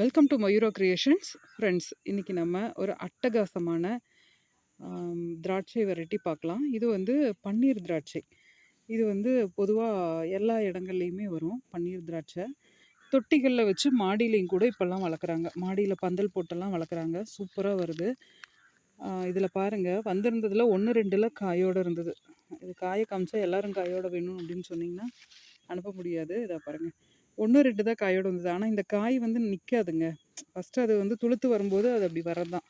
Welcome to Mayura creations friends இன்றைக்கி நம்ம ஒரு அட்டகாசமான திராட்சை வெரைட்டி பார்க்கலாம். இது வந்து பன்னீர் திராட்சை. இது வந்து பொதுவாக எல்லா இடங்கள்லையுமே வரும் பன்னீர் திராட்சை. தொட்டிகளில் வச்சு மாடியிலையும் கூட இப்போல்லாம் வளர்க்குறாங்க. மாடியில் பந்தல் போட்டெல்லாம் வளர்க்குறாங்க. சூப்பராக வருது. இதில் பாருங்கள் வந்திருந்ததில் ஒன்று ரெண்டில் காயோடு இருந்தது. இது காயை காமிச்சா எல்லோரும் காயோடு வேணும் அப்படின்னு சொன்னிங்கன்னா அனுப்ப முடியாது. இதை பாருங்கள் ஒன்று ரெண்டு தான் காயோடு வந்தது. ஆனால் இந்த காய் வந்து நிற்காதுங்க ஃபஸ்ட்டு அது வந்து துளுத்து வரும்போது அது அப்படி வரதான்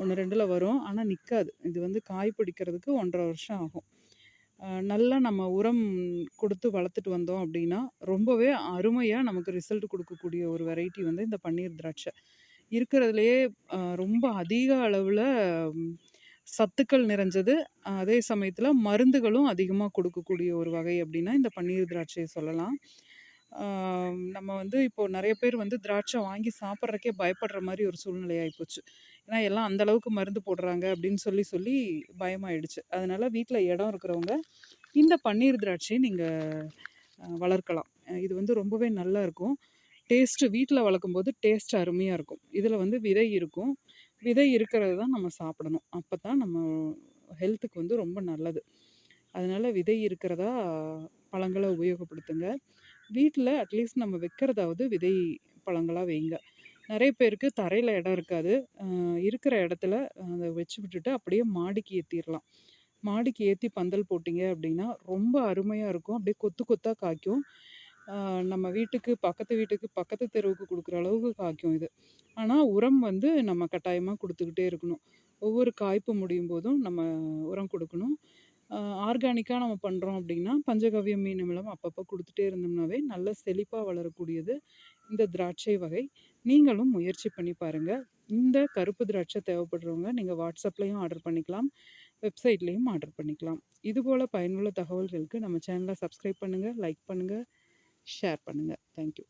ஒன்று ரெண்டில் வரும். ஆனால் நிற்காது இது வந்து காய் பிடிக்கிறதுக்கு ஒன்றரை வருஷம் ஆகும். நல்லா நம்ம உரம் கொடுத்து வளர்த்துட்டு வந்தோம் அப்படின்னா ரொம்பவே அருமையாக நமக்கு ரிசல்ட் கொடுக்கக்கூடிய ஒரு வெரைட்டி வந்து இந்த பன்னீர் திராட்சை. இருக்கிறதுலையே ரொம்ப அதிக அளவில் சத்துக்கள் நிறைஞ்சது. அதே சமயத்தில் மருந்துகளும் அதிகமாக கொடுக்கக்கூடிய ஒரு வகை அப்படின்னா இந்த பன்னீர் திராட்சையை சொல்லலாம். நம்ம வந்து இப்போது நிறைய பேர் வந்து திராட்சை வாங்கி சாப்பிட்றக்கே பயப்படுற மாதிரி ஒரு சூழ்நிலை ஆகிப்போச்சு ஏன்னா எல்லாம் அந்த அளவுக்கு மருந்து போடுறாங்க அப்படின்னு சொல்லி சொல்லி பயமாயிடுச்சு. அதனால் வீட்டில் இடம் இருக்கிறவங்க இந்த பன்னீர் திராட்சையை நீங்கள் வளர்க்கலாம். இது வந்து ரொம்பவே நல்லா இருக்கும். டேஸ்ட்டு வீட்டில் வளர்க்கும்போது டேஸ்ட் அருமையாக இருக்கும். இதில் வந்து விதை இருக்கும். விதை இருக்கிறது தான் நம்ம சாப்பிடணும். அப்போ தான் நம்ம ஹெல்த்துக்கு வந்து ரொம்ப நல்லது. அதனால் விதை இருக்கிறதா பழங்களை உபயோகப்படுத்துங்க. வீட்டில் அட்லீஸ்ட் நம்ம வைக்கிறதாவது விதை பழங்களாக வைங்க. நிறைய பேருக்கு தரையில் இடம் இருக்காது. இருக்கிற இடத்துல அதை வச்சு விட்டுட்டு அப்படியே மாடிக்கு ஏற்றிடலாம் மாடிக்கு ஏற்றி பந்தல் போட்டிங்க அப்படின்னா ரொம்ப அருமையாக இருக்கும். அப்படியே கொத்து கொத்தாக காய்க்கும். நம்ம வீட்டுக்கு பக்கத்து வீட்டுக்கு பக்கத்து தெருவுக்கு கொடுக்குற அளவுக்கு காய்க்கும் இது. ஆனால் உரம் வந்து நம்ம கட்டாயமாக கொடுத்துக்கிட்டே இருக்கணும். ஒவ்வொரு காய்ப்பு முடியும் போதும் நம்ம உரம் கொடுக்கணும். ஆர்கானிக்காக நம்ம பண்ணுறோம் அப்படின்னா பஞ்சகவ்யம் மீன் அமிலம் அப்பப்போ கொடுத்துட்டே இருந்தோம்னாவே நல்ல செழிப்பாக வளரக்கூடியது இந்த திராட்சை வகை. நீங்களும் முயற்சி பண்ணி பாருங்கள் இந்த கருப்பு திராட்சை தேவைப்படுறவங்க நீங்கள் வாட்ஸ்அப்லேயும் ஆர்டர் பண்ணிக்கலாம். வெப்சைட்லேயும் ஆர்டர் பண்ணிக்கலாம். இதுபோல் பயனுள்ள தகவல்களுக்கு நம்ம சேனலை சப்ஸ்கிரைப் பண்ணுங்கள் லைக் பண்ணுங்கள் ஷேர் பண்ணுங்கள் தேங்க்யூ.